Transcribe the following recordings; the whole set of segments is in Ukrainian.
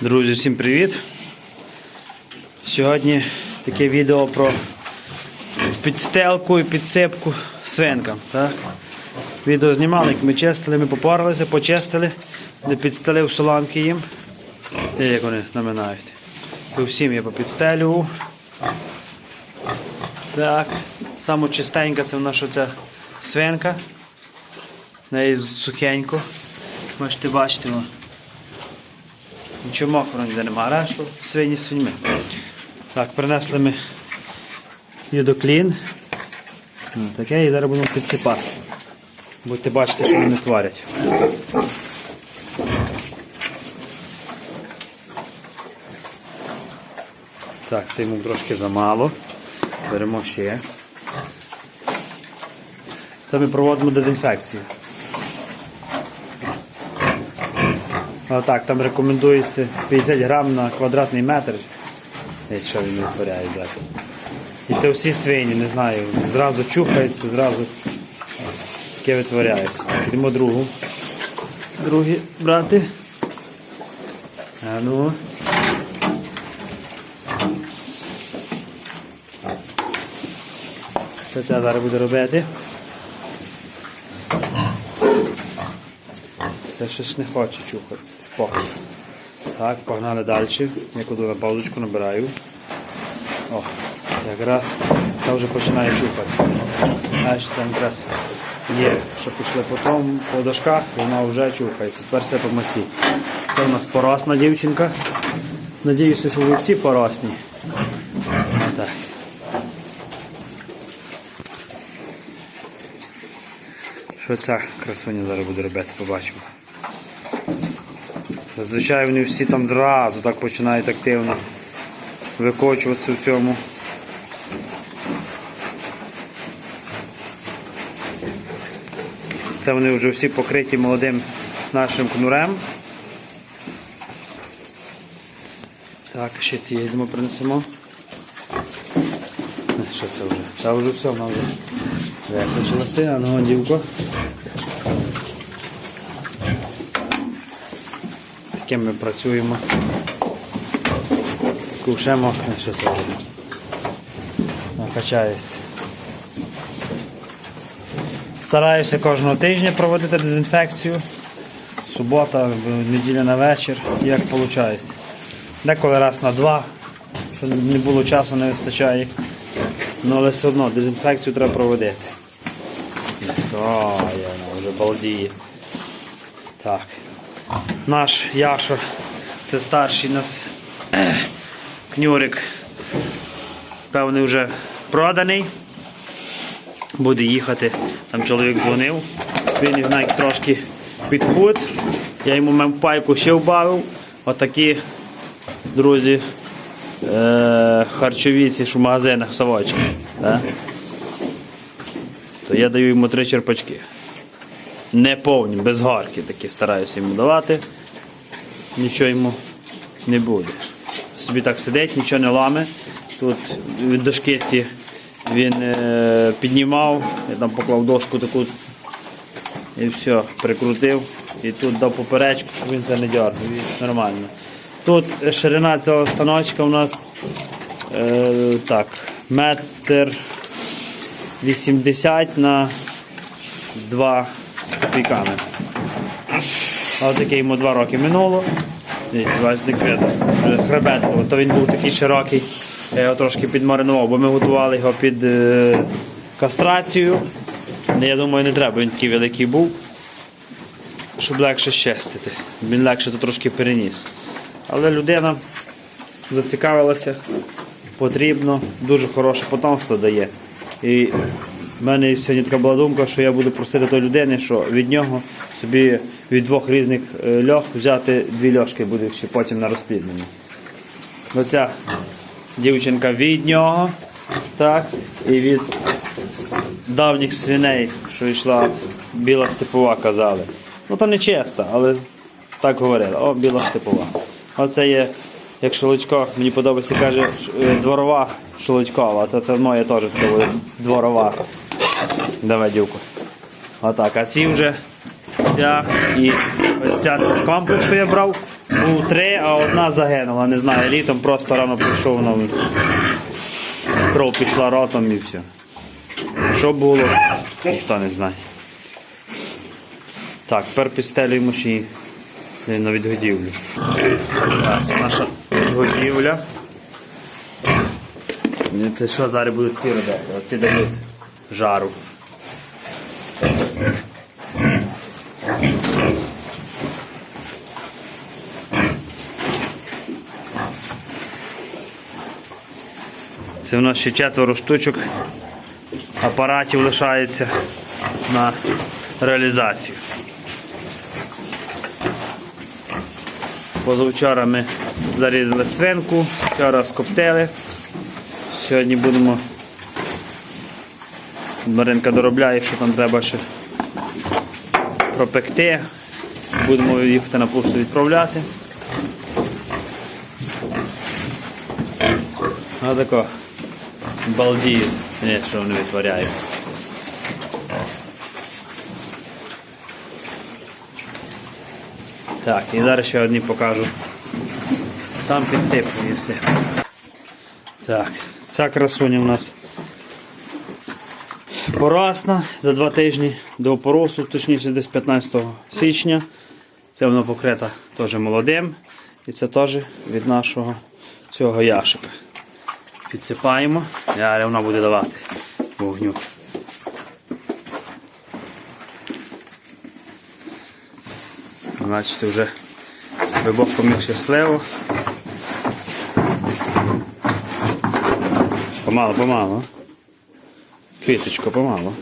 Друзі, всім привіт! Сьогодні таке відео про підстелку і підсипку свинкам. Так? Відео знімали, як ми чистили, ми попарилися, почистили, де підстелив соломки їм. І як вони наминають. То всім я попідстелював. Так, саме чистенька це в нас оця свинка. В неї сухенько. Можете бачити. о. Нічого мокрого ніде немає, решту свині свиньми. Так, принесли ми юдоклін. Таке і зараз будемо підсипати. Будете бачити, що вони творять. Так, це йому трошки замало. Беремо ще. Це ми проводимо дезінфекцію. Так, там рекомендується 50 грам на квадратний метр. Що він витворяє зараз. І це всі свині, не знаю. Зразу чухається, зразу таке витворяє. Йдемо другу. Другі брати. А ну. Що це зараз буде робити? Щось не хоче чухатися. Поки. Так, погнали далі. Я куди на паузочку набираю. О, якраз та вже починає чухатися. Ще там якраз є, що пішли потім по дошках, вона вже чухається. Тепер все по маці. Це у нас поросна дівчинка. Надіюся, що ви всі поросні. Так. Що ця красуня зараз буде робити, побачимо. Зазвичай вони всі там зразу так починають активно викочуватися в цьому. Це вони вже всі покриті молодим нашим кнурем. Так, ще ці йдемо принесемо. Що це вже? Та вже все, вона вже виключилася, а ну дівко. Таким ми працюємо. Кушемо, що це вже накачаюсь. Стараюся кожного тижня проводити дезінфекцію. Субота, неділя на вечір, як виходить. Деколи раз на два, що не було часу, не вистачає. Ну, але все одно дезінфекцію треба проводити. О, я вже балдіє. Так. Наш Яшор, це старший нас кнюрик. Певний вже проданий. Буде їхати. Там чоловік дзвонив. Він їх навіть трошки підхуд. Я йому мемпайку ще вбавив. Отакі, друзі, е- харчові ці що в магазинах совочки. То я даю йому три черпачки. Не повні, без горки такі стараюся йому давати. Нічого йому не буде. Собі так сидить, нічого не ламе. Тут від дошки ці він е, піднімав, я там поклав дошку таку і все, прикрутив. І тут дав поперечку, щоб він це не дергав. Нормально. Тут ширина цього станочка у нас е, так, метр 80 на 2 копійками. Ось таке йому 2 роки минуло. Бачите, Хребет, то він був такий широкий, я його трошки підмаринував, бо ми готували його під е, кастрацію. Ну, Я думаю, не треба, він такий великий був, щоб легше щастити. Він легше то трошки переніс. Але людина зацікавилася, потрібно, дуже хороше потомство дає. І в мене сьогодні така була думка, що я буду просити тої людини, що від нього собі від двох різних е, льох взяти дві льошки буде ще потім на розпліднення. Оця дівчинка від нього, так, і від давніх свиней, що йшла біла степова, казали. Ну то не чесно, але так говорили. О, біла степова. Оце є, як шелудько, мені подобається, каже, е, дворова шелудькова, то це моє теж така дворова. Давай, дівку. Отак, а ці вже ця і ось ця це з що я брав, Був три, а одна загинула. Не знаю, літом просто рано прийшов на кров пішла ротом і все. Що було, ніхто не знає. Так, тепер підстелюємо ще й на відгодівлю. Це наша відгодівля. Це що зараз будуть ці робити? Оці дають жару. Це в нас ще четверо штучок апаратів лишається на реалізацію. Позавчора ми зарізали свинку, вчора скоптили. Сьогодні будемо. Маринка доробляє, що там треба ще пропекти. Будемо їхати на пошту відправляти. А тако. Балдіють. Що вони витворяють. Так, і зараз ще одні покажу. Там підсиплю і все. Так, ця красуня у нас порасна за два тижні до опоросу, точніше десь 15 січня. Це воно покрита теж молодим. І це теж від нашого цього яшика. Підсипаємо, і далі вона буде давати вогню. Бачите, вже вибок поміг сливу. Помало, помало. Квіточко, помало.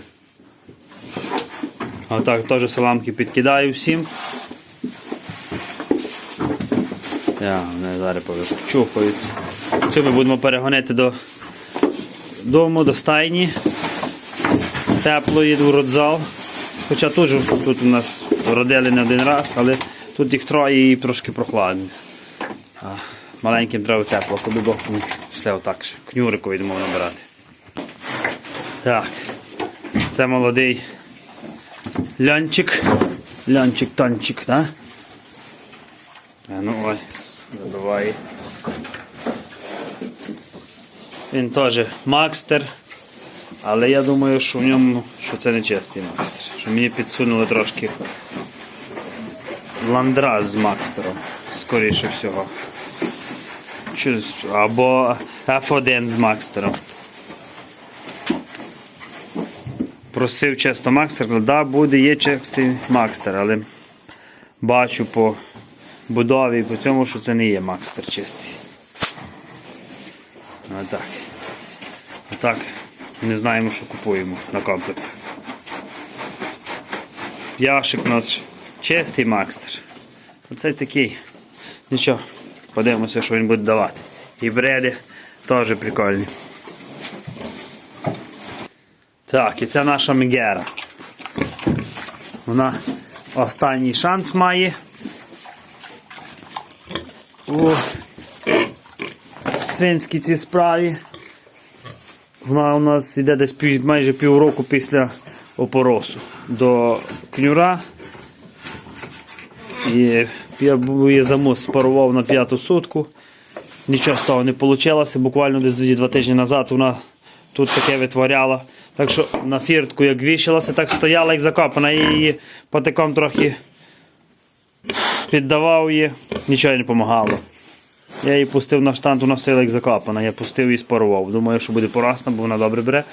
А так теж саламки підкидаю всім. Я не зараз чухаються. Це ми будемо перегонити до дому, до стайні. Теплої родзал. Хоча тут, тут у нас родили не один раз, але тут їх троє і трошки прохладно. А маленьким треба тепло, коли Бог поміг. Пішли отак, кнюрику йдемо набирати. Так, це молодий лянчик. Лянчик-танчик, так? А ну ой, задувай. Він теж макстер. Але я думаю, що в ньому що це не чистий макстер. Що мені підсунули трошки ландраз з макстером, скоріше всього. Або F1 з макстером. Просив чисто макстер, казав, да, буде, є чистий макстер, але бачу по будові і по цьому, що це не є макстер чистий. Отак. Отак. Не знаємо, що купуємо на комплексах. Яшик у нас чистий макстер. Оцей такий. Нічого, подивимося, що він буде давати. І бреди теж прикольні. Так, і це наша Мегера. Вона останній шанс має. У свинській цій справі. Вона у нас йде десь пів, майже півроку після опоросу до кнюра. І я її замус спарував на п'яту сутку. Нічого з того не вийшло. Буквально десь два тижні назад вона тут таке витворяла. Так що на фіртку як вішалася, так стояла, як закопана. Я її потиком трохи піддавав її, нічого не допомагало. Я її пустив на штант, вона стояла як закопана. Я пустив і спарував. Думаю, що буде порасна, бо вона добре бере.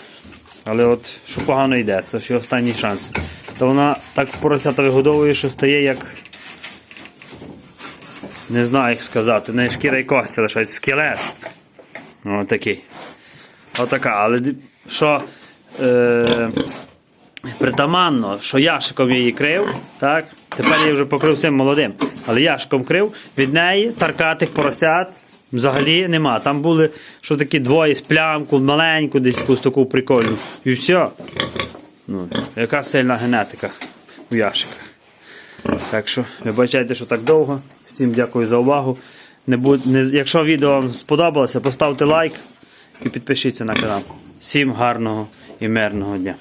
Але от що погано йде, це ще останній шанс. То вона так поросята вигодовує, що стає як. Не знаю, як сказати. Не шкіра і кості лишається скелет. Отакий. Отака. Але що е, притаманно, що яшиком її крив, так? Тепер я вже покрив всім молодим. Але яшиком крив, від неї таркатих поросят взагалі нема. Там були що такі двоє з плямку, маленьку, десь якусь таку прикольну. І все. Ну, яка сильна генетика у яшика. Так що, вибачайте, що так довго. Всім дякую за увагу. Не будь, не, якщо відео вам сподобалося, поставте лайк і підпишіться на канал. Всім гарного і мирного дня.